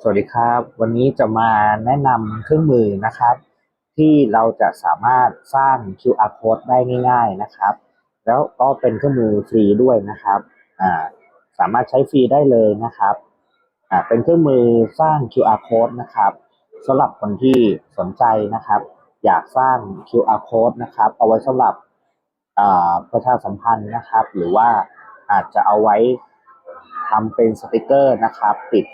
สวัสดีครับ วันนี้จะมาแนะนำเครื่องมือนะครับ ที่เราจะสามารถสร้าง QR code ได้ง่าย ๆนะครับ แล้วก็เป็นเครื่องมือฟรีด้วยนะครับอ่าสามารถใช้ฟรีได้เลยนะครับอ่าเป็นเครื่องมือสร้าง QR code นะครับสำหรับคนที่สนใจนะครับ อยากสร้าง QR code นะครับ เอาไว้สำหรับประชาสัมพันธ์นะครับ หรือว่าอาจจะเอาไว้ ทำเป็นสติกเกอร์นะครับ ติด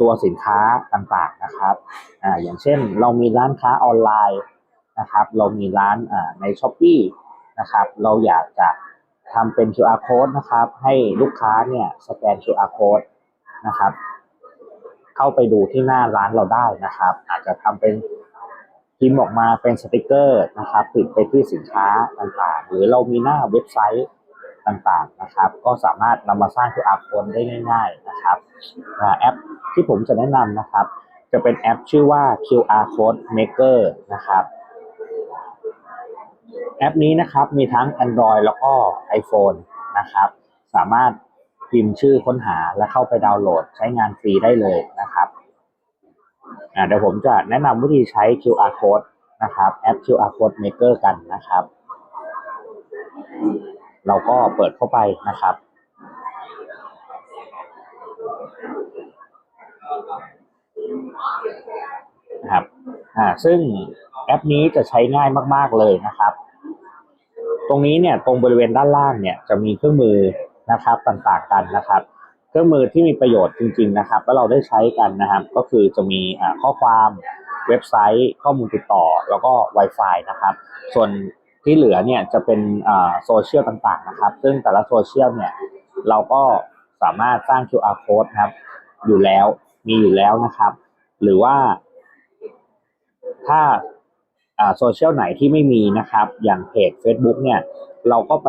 ตัวสินค้าต่างๆนะครับอ่าอย่างเช่นเรามีร้านค้าออนไลน์นะครับ เรามีร้านอ่าใน s h อ p e e นะครับ เราอยากจะทำเป็น QR code นะครับ ให้ลูกค้าเนี่ยสแกน QR code นะครับ เข้าไปดูที่หน้าร้านเราได้นะครับ อาจจะทำเป็นพิมพ์ออกมาเป็นสติกเกอร์นะครับ ติดไปที่สินค้าต่างๆ หรือเรามีหน้าเว็บไซต์ ต่างๆนะครับ ก็สามารถนำมาสร้าง QR code ได้ง่าย ๆนะครับแอปที่ผมจะแนะนำนะครับ จะเป็นแอปชื่อว่า QR Code Maker นะครับแอปนี้นะครับมีทั้ง Android แล้วก็ iPhone นะครับ สามารถพิมพ์ชื่อค้นหาและเข้าไปดาวน์โหลดใช้งานฟรีได้เลยนะครับเดี๋ยวผมจะแนะนำวิธีใช้ QR Code นะครับแอป QR Code Maker กันนะครับ เราก็เปิดเข้าไปนะครับนะครับอ่าซึ่งแอปนี้จะใช้ง่ายมาก ๆ เลยนะครับ ตรงนี้เนี่ยตรงบริเวณด้านล่างเนี่ยจะมีเครื่องมือนะครับต่างๆกันนะครับ เครื่องมือที่มีประโยชน์จริง ๆ นะครับแล้วเราได้ใช้กันนะครับ ก็คือจะมีอ่าข้อความเว็บไซต์ข้อมูลติดต่อแล้วก็ Wi-Fi นะครับ ส่วน ที่เหลือเนี่ยจะเป็นโซเชียลต่างๆนะครับ ซึ่งแต่ละโซเชียลเนี่ยเราก็สามารถสร้าง QR code นะครับ อยู่แล้วมีอยู่แล้วนะครับ หรือว่า ถ้าโซเชียลไหนที่ไม่มีนะครับ อย่างเพจ Facebook เนี่ย เราก็ไป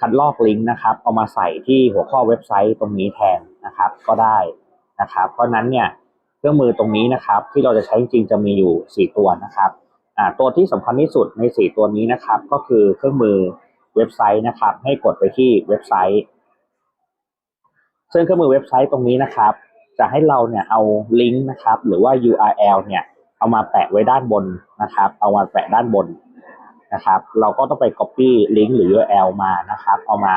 คัดลอกลิงก์นะครับ เอามาใส่ที่หัวข้อเว็บไซต์ตรงนี้แทนนะครับ ก็ได้นะครับ เพราะนั้นเนี่ย เครื่องมือตรงนี้นะครับ ที่เราจะใช้จริงจะมีอยู่ 4 ตัวนะครับ อ่าตัวที่สำคัญที่สุดใน 4 ตัวนี้นะครับ ก็คือเครื่องมือเว็บไซต์นะครับ ให้กดไปที่เว็บไซต์ ซึ่งเครื่องมือเว็บไซต์ตรงนี้นะครับ จะให้เราเนี่ยเอาลิงก์นะครับ หรือว่า URL เนี่ยเอามาแปะไว้ด้านบนนะครับ เอามาแปะด้านบนนะครับ เราก็ต้องไป copy ลิงก์หรือ URL มานะครับ เอามา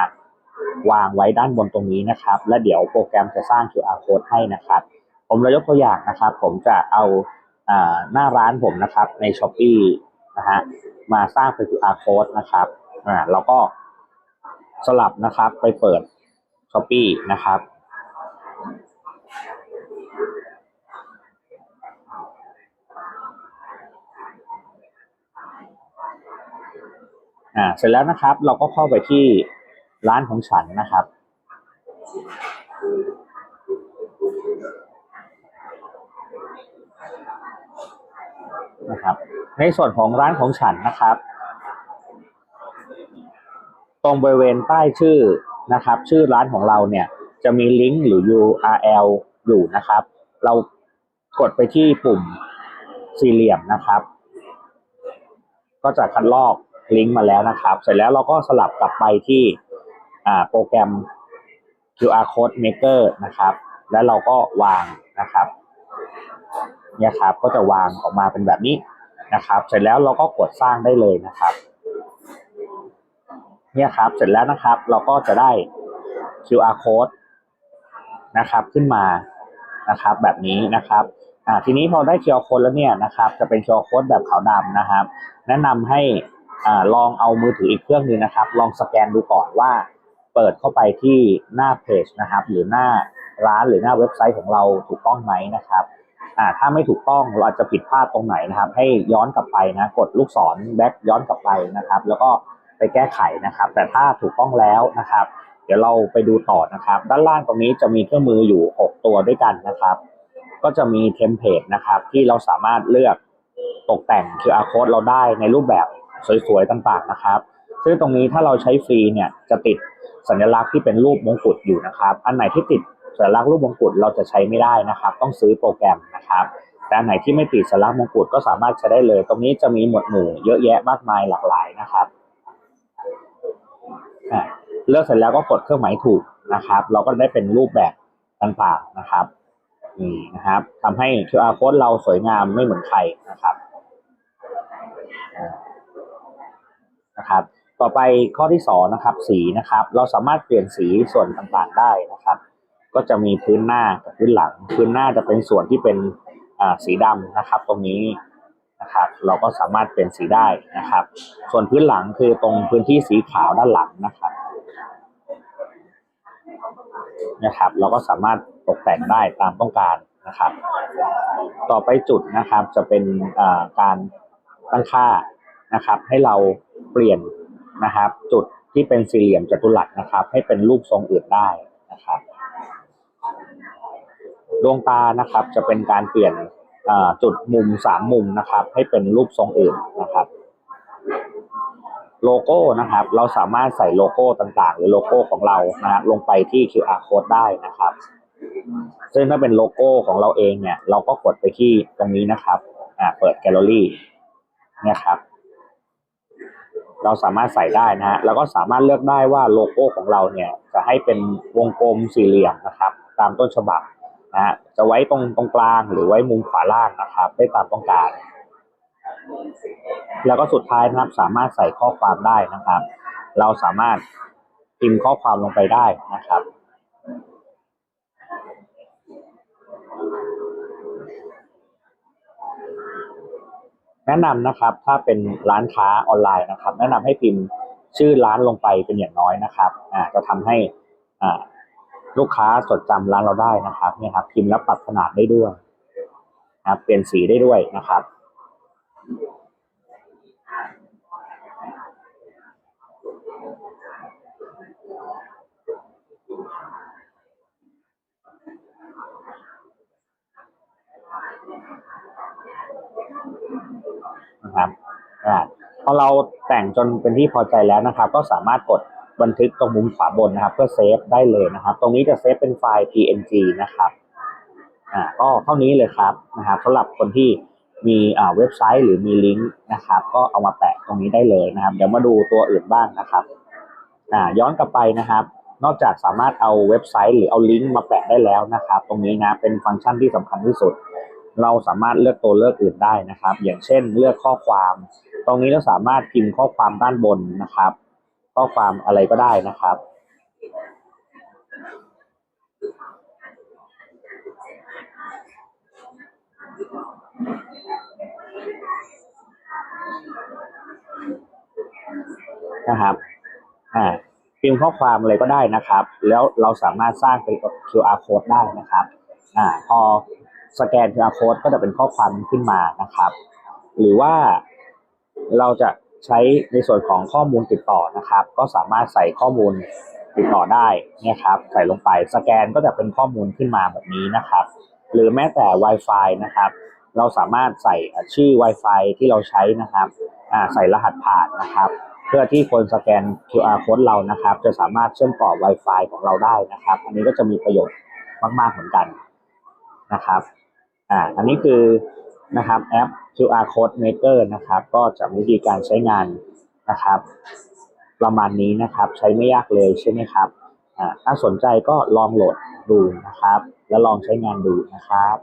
วางไว้ด้านบนตรงนี้นะครับ และเดี๋ยวโปรแกรมจะสร้าง QR code ให้นะครับ ผมเรายกตัวอย่างนะครับ ผมจะเอา หน้าร้านผมนะครับใน s h อ p e e นะฮะมาสร้างเป็น QR code นะครับอ่าเราก็สลับนะครับไปเปิด s h อ p e e นะครับอ่าเสร็จแล้วนะครับเราก็เข้าไปที่ร้านของฉันนะครับ นะครับ ในส่วนของร้านของฉันนะครับ ตรงบริเวณใต้ชื่อนะครับ ชื่อร้านของเราเนี่ย จะมีลิงก์หรือ URL อยู่นะครับ เรากดไปที่ปุ่มสี่เหลี่ยมนะครับ ก็จะคัดลอกลิงก์มาแล้วนะครับ เสร็จแล้วเราก็สลับกลับไปที่อ่าโปรแกรม QR code maker นะครับ แล้วเราก็วางนะครับ เนี่ยครับก็จะวางออกมาเป็นแบบนี้นะครับ เสร็จแล้วเราก็กดสร้างได้เลยนะครับ เนี่ยครับเสร็จแล้วนะครับ เราก็จะได้ QR code นะครับขึ้นมานะครับ แบบนี้นะครับอ่าทีนี้พอได้ QR code แล้วเนี่ยนะครับ จะเป็น QR code แบบขาวดำนะครับ แนะนำให้อ่าลองเอามือถืออีกเครื่องหนึงนะครับ ลองสแกนดูก่อนว่าเปิดเข้าไปที่หน้าเพจนะครับ หรือหน้าร้านหรือหน้าเว็บไซต์ของเราถูกต้องไหมนะครับ อ่าถ้าไม่ถูกต้องเราอาจจะผิดพลาดตรงไหนนะครับ ให้ย้อนกลับไปนะกดลูกศรแบ็กย้อนกลับไปนะครับ แล้วก็ไปแก้ไขนะครับ แต่ถ้าถูกต้องแล้วนะครับ เดี๋ยวเราไปดูต่อนะครับ ด้านล่างตรงนี้จะมีเครื่องมืออยู่ 6 ตัวด้วยกันนะครับ ก็จะมีเทมเพลตนะครับที่เราสามารถเลือกตกแต่ง QR code เราได้ในรูปแบบสวยๆต่างๆนะครับซึ่งตรงนี้ถ้าเราใช้ฟรีเนี่ยจะติดสัญลักษณ์ที่เป็นรูปมงกุฎอยู่นะครับ อันไหนที่ติด สัญลักษณ์รูปมงกุฎเราจะใช้ไม่ได้นะครับ ต้องซื้อโปรแกรมนะครับ แต่ไหนที่ไม่ติดสัญลักษณ์มงกุฎก็สามารถใช้ได้เลย ตรงนี้จะมีหมวดหมู่เยอะแยะมากมายหลากหลายนะครับเลือกเสร็จแล้วก็กดเครื่องหมายถูกนะครับ เราก็ได้เป็นรูปแบบต่างๆนะครับนี่นะครับทำให้ QR code เราสวยงามไม่เหมือนใครนะครับนะครับ ต่อไปข้อที่สองนะครับ สีนะครับ เราสามารถเปลี่ยนสีส่วนต่างๆได้นะครับ ก็จะมีพื้นหน้ากับพื้นหลัง พื้นหน้าจะเป็นส่วนที่เป็นสีดำนะครับ ตรงนี้นะครับเราก็สามารถเปลี่ยนสีได้นะครับ ส่วนพื้นหลังคือตรงพื้นที่สีขาวด้านหลังนะครับนะครับ เราก็สามารถตกแต่งได้ตามต้องการนะครับ ต่อไปจุดนะครับจะเป็นการตั้งค่านะครับ ให้เราเปลี่ยนนะครับ จุดที่เป็นสี่เหลี่ยมจัตุรัสนะครับ ให้เป็นรูปทรงอื่นได้นะครับ ดวงตานะครับ จะเป็นการเปลี่ยนจุดมุมสามมุมนะครับ ให้เป็นรูปทรงอื่นนะครับ โลโก้นะครับ เราสามารถใส่โลโก้ต่างๆ หรือโลโก้ของเรานะฮะลงไปที่ QR code ได้นะครับ ซึ่งถ้าเป็นโลโก้ของเราเองเนี่ย เราก็กดไปที่ตรงนี้นะครับอ่าเปิดแกลเลอรี่เนี่ยครับเราสามารถใส่ได้นะฮะแล้วก็สามารถเลือกได้ว่าโลโก้ของเราเนี่ย จะให้เป็นวงกลมสี่เหลี่ยมนะครับ ตามต้นฉบับ นะฮะจะไว้ตรงตรงกลางหรือไว้มุมขวาล่างนะครับ ได้ตามต้องการ แล้วก็สุดท้ายนะครับสามารถใส่ข้อความได้นะครับ เราสามารถพิมพ์ข้อความลงไปได้นะครับแนะนำนะครับถ้าเป็นร้านค้าออนไลน์นะครับ แนะนำให้พิมพ์ชื่อร้านลงไปเป็นอย่างน้อยนะครับอ่าจะทำให้อ่า ลูกค้าจดจำร้านเราได้นะครับเนี่ยครับพิมพ์แล้วปรับขนาดได้ด้วยนะครับเปลี่ยนสีได้ด้วยนะครับนะครับพอเราแต่งจนเป็นที่พอใจแล้วนะครับ ก็สามารถกด บันทึกตรงมุมขวาบนนะครับ เพื่อเซฟได้เลยนะครับ ตรงนี้จะเซฟเป็นไฟล์ png นะครับอ่าก็เท่านี้เลยครับนะครับสำหรับคนที่มีอ่าเว็บไซต์หรือมีลิงก์นะครับ ก็เอามาแปะตรงนี้ได้เลยนะครับ เดี๋ยวมาดูตัวอื่นบ้างนะครับอ่าย้อนกลับไปนะครับ นอกจากสามารถเอาเว็บไซต์หรือเอาลิงก์มาแปะได้แล้วนะครับ ตรงนี้นะเป็นฟังก์ชันที่สำคัญที่สุด เราสามารถเลือกตัวเลือกอื่นได้นะครับ อย่างเช่น เลือกข้อความ ตรงนี้เราสามารถพิมพ์ข้อความด้านบนนะครับ ข้อความอะไรก็ได้นะครับ นะครับ อ่าพิมพ์ข้อความอะไรก็ได้นะครับ แล้วเราสามารถสร้างเป็น QR code ได้นะครับ อ่า พอสแกน QR code ก็จะเป็นข้อความขึ้นมานะครับ หรือว่าเราจะ ใช้ในส่วนของข้อมูลติดต่อนะครับ ก็สามารถใส่ข้อมูลติดต่อได้นี่ครับใส่ลงไปสแกนก็จะเป็นข้อมูลขึ้นมาแบบนี้นะครับ หรือแม้แต่ Wi-Fi นะครับ เราสามารถใส่ชื่อ Wi-Fi ที่เราใช้นะครับใส่รหัสผ่านนะครับ เพื่อที่คนสแกน QR code เรานะครับ จะสามารถเชื่อมต่อ Wi-Fi ของเราได้นะครับ อันนี้ก็จะมีประโยชน์มาก ๆเหมือนกันนะครับอ่าอันนี้คือนะครับแอป QR Code Maker นะครับ ก็จะวิธีการใช้งานนะครับ ประมาณนี้นะครับใช้ไม่ยากเลยใช่ไหมครับถ้าสนใจก็ลองโหลดดูนะครับ แล้วลองใช้งานดูนะครับ